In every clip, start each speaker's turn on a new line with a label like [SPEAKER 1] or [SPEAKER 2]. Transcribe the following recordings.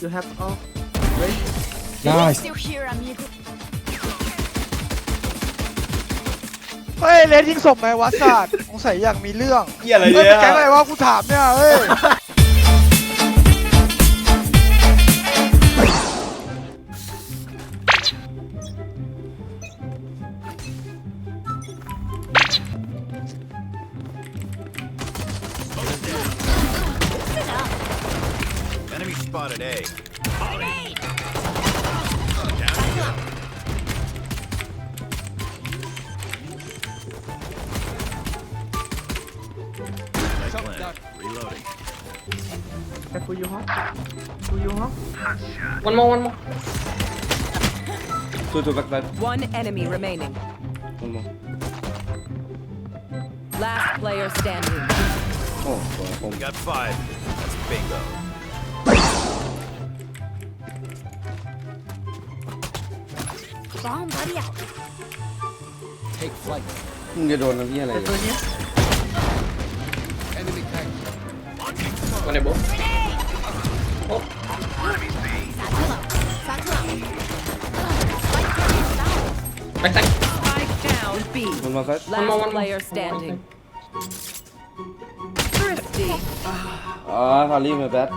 [SPEAKER 1] You have all. Wait.
[SPEAKER 2] Nice.
[SPEAKER 3] Still here, amigo.
[SPEAKER 4] เฮ้ยเลนยิงศพไหมวะศาสตร์สงสัยอยากมีเรื่อง
[SPEAKER 5] เหี้ยอะไร
[SPEAKER 4] เฮ้ย
[SPEAKER 5] เนี่ย
[SPEAKER 4] เป็นแก๊งอะไรวะกูถามเนี่ยเฮ้ย
[SPEAKER 6] spotted A.
[SPEAKER 7] One more, one more.
[SPEAKER 5] Two, two, back, back.
[SPEAKER 8] One enemy remaining.
[SPEAKER 5] One more.
[SPEAKER 8] Last player standing.
[SPEAKER 5] Oh, oh, oh.
[SPEAKER 6] Got five. That's bingo.
[SPEAKER 3] Bomb buddy out.
[SPEAKER 5] มึงจะโดนน้ำเหี้ยอะไร
[SPEAKER 1] Careful here.
[SPEAKER 7] One above.
[SPEAKER 3] Satchel out.
[SPEAKER 7] Back side.
[SPEAKER 8] Spike down B.
[SPEAKER 5] มันมาซัด
[SPEAKER 8] Last
[SPEAKER 7] more, one more.
[SPEAKER 8] player standing. Thrifty.
[SPEAKER 5] อ๋อทารี่มาแบท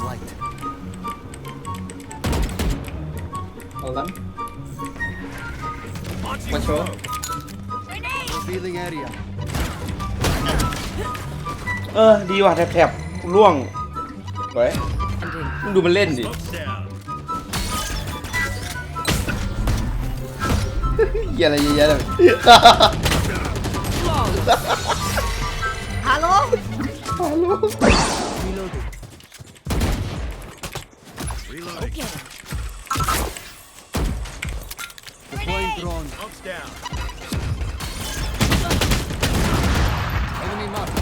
[SPEAKER 6] flight.
[SPEAKER 7] Hold on.
[SPEAKER 6] Launching
[SPEAKER 7] One shot.
[SPEAKER 6] smoke. Revealing area.
[SPEAKER 5] เออ ดีว่ะแถบๆล่วงสวย
[SPEAKER 8] Ending.
[SPEAKER 5] มึงดูมันเล่นดิ
[SPEAKER 6] Smoke's down.
[SPEAKER 5] เหี้ยอะไรเยอะแยะเลย
[SPEAKER 3] Hello?
[SPEAKER 6] Reloading.
[SPEAKER 3] Okay.
[SPEAKER 6] Deploying drone. Smoke's down. Enemy marked.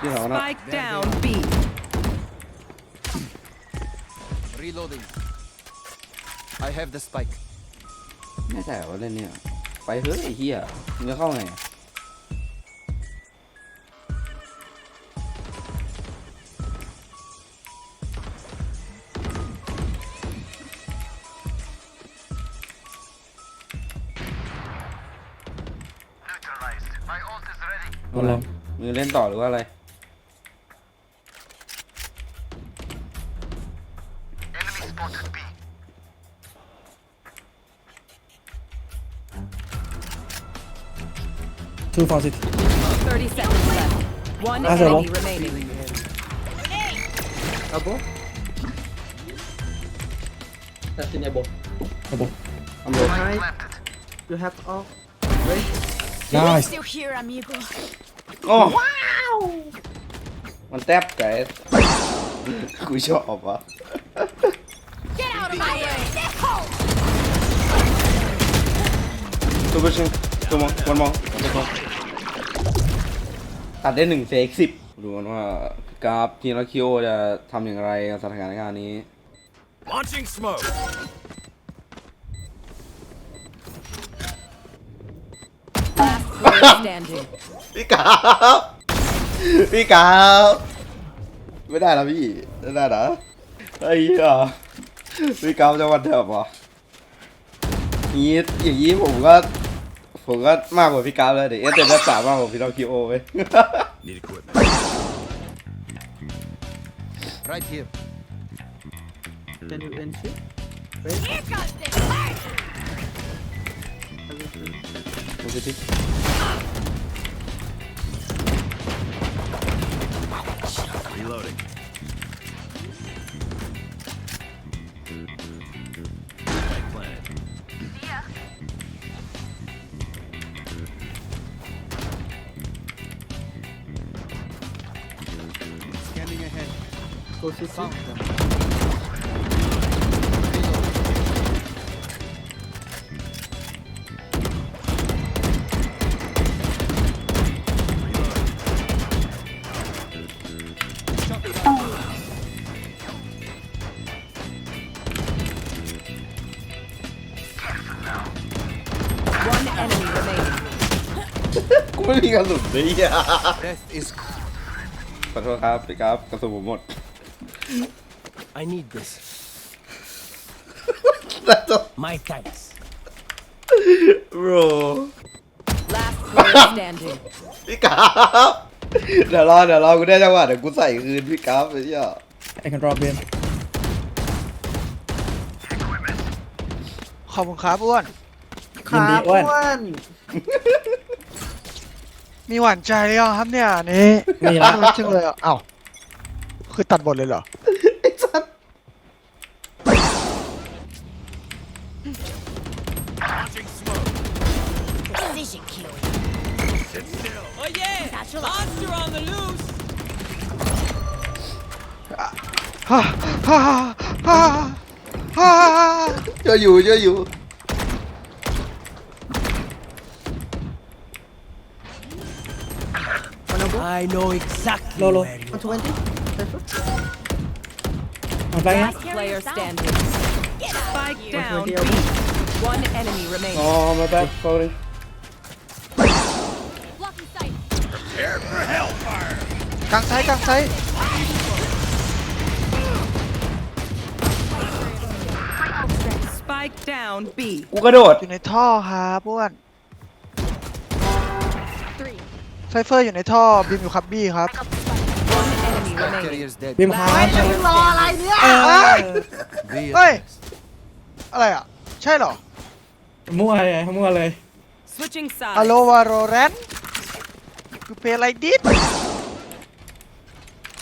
[SPEAKER 5] ที่แถวนะ
[SPEAKER 8] Spike down B.
[SPEAKER 6] Reloading. I have the spike.
[SPEAKER 5] ไม่ใช่ว่าเล่นเนี่ย ไปเฮ้ยไอ้เหี้ยมึงจะเข้าไง อะมันลงมึงเล่นต่อหรือว่าอะไร
[SPEAKER 2] Two for city.
[SPEAKER 8] 30 seconds left. One
[SPEAKER 2] That's a
[SPEAKER 8] enemy
[SPEAKER 2] long-
[SPEAKER 8] remaining.
[SPEAKER 1] Elbow.
[SPEAKER 7] That's in above.
[SPEAKER 2] Above.
[SPEAKER 5] ทำโล
[SPEAKER 1] Nice. You have all. Wait.
[SPEAKER 2] Nice.
[SPEAKER 3] Still here, amigo.
[SPEAKER 5] โอ้มันแทบไก่กูชอบอะ
[SPEAKER 3] Get out of my way.
[SPEAKER 5] ตัวเปอร์ชิงตัวมองวันมองตัดได้หนึ่งเฟกสิบดูกันว่ากราฟทีมและคิโอจะทำอย่างไรกับสถานการณ์นี้
[SPEAKER 6] Launching smoke.
[SPEAKER 8] Last player standing.
[SPEAKER 5] พี่กราฟพี่กราฟไม่ได้แล้วพี่ไม่ได้นะไอ้เหี้ยพี่กราฟจะวันเถอะปะอย่างนี้อย่างนี้ผมก็ ผมก็มากกว่าพี่กราฟเลยเดี๋ยวเอสเต็มรักษามากกว่าพี่น้องคิโอเว้ย
[SPEAKER 6] Need equipment. right here.
[SPEAKER 1] Can you enter?
[SPEAKER 3] Here comes this.
[SPEAKER 5] ดู Positive.
[SPEAKER 6] Reloading. Scanning ahead.
[SPEAKER 1] Go
[SPEAKER 6] to sound.
[SPEAKER 5] กูไม่มีกระสุนเลยอะ
[SPEAKER 6] Death is.
[SPEAKER 5] ขอโทษครับพี่ครับกระสุนผมหมด
[SPEAKER 6] I need this.
[SPEAKER 5] แล้วจะ
[SPEAKER 6] My thanks.
[SPEAKER 5] โร
[SPEAKER 8] Last player standing.
[SPEAKER 5] พี่ครับเดี๋ยวรอเดี๋ยวรอกูได้จังหวะเดี๋ยวกูใส่คืนพี่ครับไอ้เหี้ย
[SPEAKER 2] I can drop him
[SPEAKER 4] ขอบคุณครับอ้วน
[SPEAKER 1] ขา
[SPEAKER 2] ยินดีอ้วน
[SPEAKER 1] อ้วน
[SPEAKER 4] มีหวานใจหรือยังครับเนี่ยอันนี่
[SPEAKER 2] มีละ
[SPEAKER 4] น่ารักจังเลยอะเอ้าคือตัดบทเลยเหรอ
[SPEAKER 5] ไอ้สัส
[SPEAKER 6] Launching smoke.
[SPEAKER 3] Precision kill.
[SPEAKER 6] Sit still.
[SPEAKER 3] Oh yeah. Satchel out.
[SPEAKER 4] ฮ่าฮ่าฮ่าฮ่า
[SPEAKER 5] เชื่ออยู่เชื่ออยู่
[SPEAKER 6] I know exactly
[SPEAKER 2] Lolo.
[SPEAKER 6] where you
[SPEAKER 1] มาทเวนตี้
[SPEAKER 2] I'm flying
[SPEAKER 8] Last player standing. Spike down.
[SPEAKER 1] twenty,
[SPEAKER 8] B. One enemy remaining.
[SPEAKER 5] อ๋อมาแบ็ค sorry
[SPEAKER 3] Blocking sight.
[SPEAKER 6] Prepare for hellfire.
[SPEAKER 4] กลางไซส์กลางไซส์
[SPEAKER 8] Spike down. B.
[SPEAKER 5] กูกระโดด
[SPEAKER 4] อยู่ในท่อครับอ้วน
[SPEAKER 3] Three.
[SPEAKER 4] ไซเฟอร์อยู่ในท่อบิมอยู่ครับบี้ครับ
[SPEAKER 8] One enemy remaining.
[SPEAKER 6] Carrier's dead.
[SPEAKER 2] บิมฮาร์ด
[SPEAKER 1] รออะไรเนี่ย
[SPEAKER 6] Be
[SPEAKER 4] Hey.
[SPEAKER 6] advised.
[SPEAKER 4] อะไรอะ ใช่เหรอ
[SPEAKER 2] มั่วเลยมั่วเลย
[SPEAKER 8] Switching
[SPEAKER 4] ฮัลโหล
[SPEAKER 8] sides.
[SPEAKER 4] วาโรแรนกูเปย์ไลดิส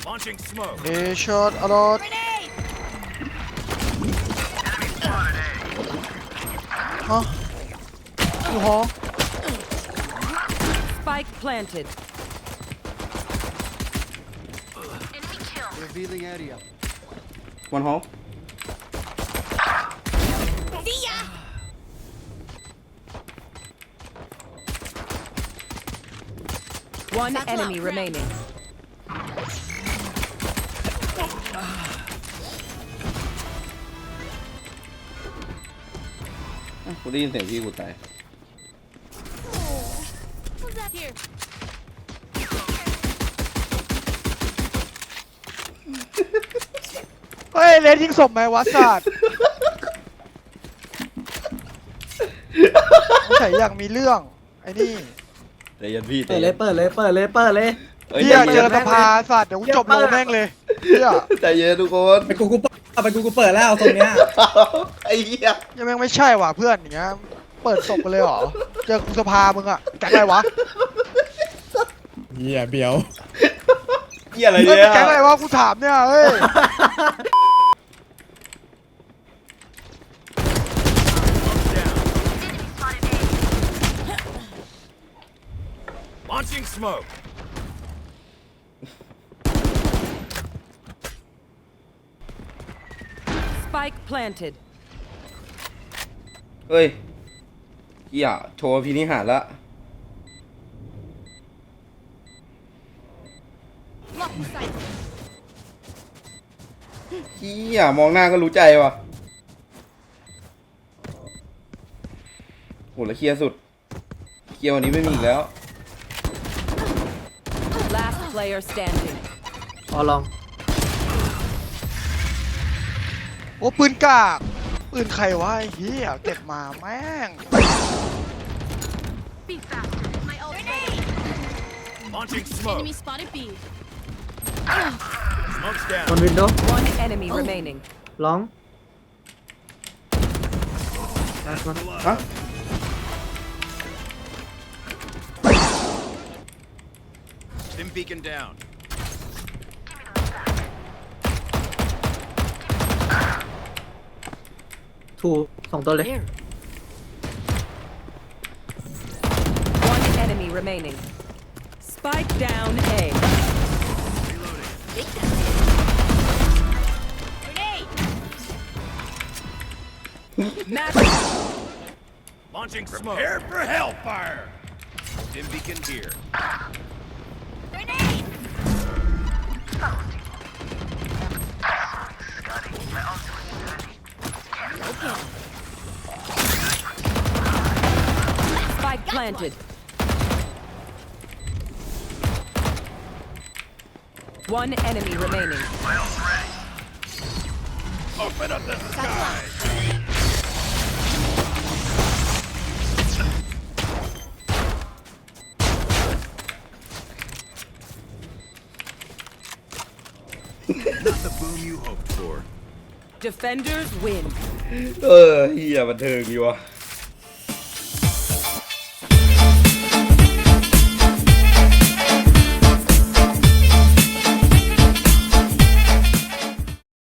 [SPEAKER 6] Launching smoke.
[SPEAKER 4] เอชอตอลอด
[SPEAKER 3] Grenade.
[SPEAKER 4] ฮะอยู่หอ
[SPEAKER 8] Spike planted. Enemy kill.
[SPEAKER 6] Revealing area.
[SPEAKER 5] One hole.
[SPEAKER 3] See ya!
[SPEAKER 8] One
[SPEAKER 3] That's
[SPEAKER 8] enemy remaining.
[SPEAKER 5] What do you think? He would die. เสียงพี่กูตาย
[SPEAKER 3] Who's that here?
[SPEAKER 4] เฮ้ยเลนยิงศพไหมวะศาสตร์สงสัยอยากมีเรื่อง ไอ้นี่
[SPEAKER 5] ใจเย็นพี่ใจ
[SPEAKER 1] เปิดเล
[SPEAKER 5] เย็
[SPEAKER 1] ย
[SPEAKER 5] น
[SPEAKER 1] เปิดเลยเปิดเลยเปิดเลย
[SPEAKER 5] เอ้ย
[SPEAKER 4] เฮีย
[SPEAKER 5] ใจ
[SPEAKER 4] เจ
[SPEAKER 5] เย็
[SPEAKER 4] อนสภาศาสตร์เดี๋ยวกูจบโลแม่งเลยเฮีย
[SPEAKER 5] ใจเย็นทุกคน
[SPEAKER 2] ไปกูกูเปิดไปกูกูเปิดแล้วตรงเนี้ย
[SPEAKER 5] ไอ้เหี้ย
[SPEAKER 4] ยังแม่งไม่ใช่ว่ะเพื่อนอย่างเงี้ยเปิดศพกันเลยเหรอเจ อกูสภามึงอะแก๊งอะไรวะ
[SPEAKER 2] เหี้ยเบียว
[SPEAKER 5] เหี้ยอะไร
[SPEAKER 4] เฮ้ย
[SPEAKER 5] เนี่ย
[SPEAKER 4] แก๊งอะไรวะกูถามเนี่ยเฮ้ย
[SPEAKER 6] Launching smoke.
[SPEAKER 8] Spike planted.
[SPEAKER 5] เฮ้ย เหี้ยโชว์พินิหารละ
[SPEAKER 3] Blocking sight.
[SPEAKER 5] เหี้ยมองหน้าก็รู้ใจว่ะโหแล้วเคลียร์สุด เคลียร์วันนี้ไม่มีอีกแล้ว
[SPEAKER 8] Last player standing.
[SPEAKER 1] พอลอง
[SPEAKER 4] โอ้ปืนกาก ปืนใครวะไอ้เฮียเก็บมาแม่ง
[SPEAKER 3] Be faster. My ult ready.
[SPEAKER 6] Launching smoke.
[SPEAKER 3] Enemy spotted B.
[SPEAKER 6] Smoke's
[SPEAKER 1] บน
[SPEAKER 6] down.
[SPEAKER 1] วินโดว์
[SPEAKER 8] One enemy remaining.
[SPEAKER 1] ลองลาสมา
[SPEAKER 5] ฮะ
[SPEAKER 6] Stim beacon down.
[SPEAKER 1] ทูสองตัวเลย
[SPEAKER 8] Remaining. Spike down A.
[SPEAKER 3] Grenade.
[SPEAKER 6] Launching smoke. Prepare for hellfire. Stim beacon here.
[SPEAKER 3] Grenade.
[SPEAKER 8] Spike planted. One enemy remaining.
[SPEAKER 6] Open up the sky. Not the boom you hoped for.
[SPEAKER 8] Defenders win.
[SPEAKER 5] เออเฮียบันเทิงดีวะ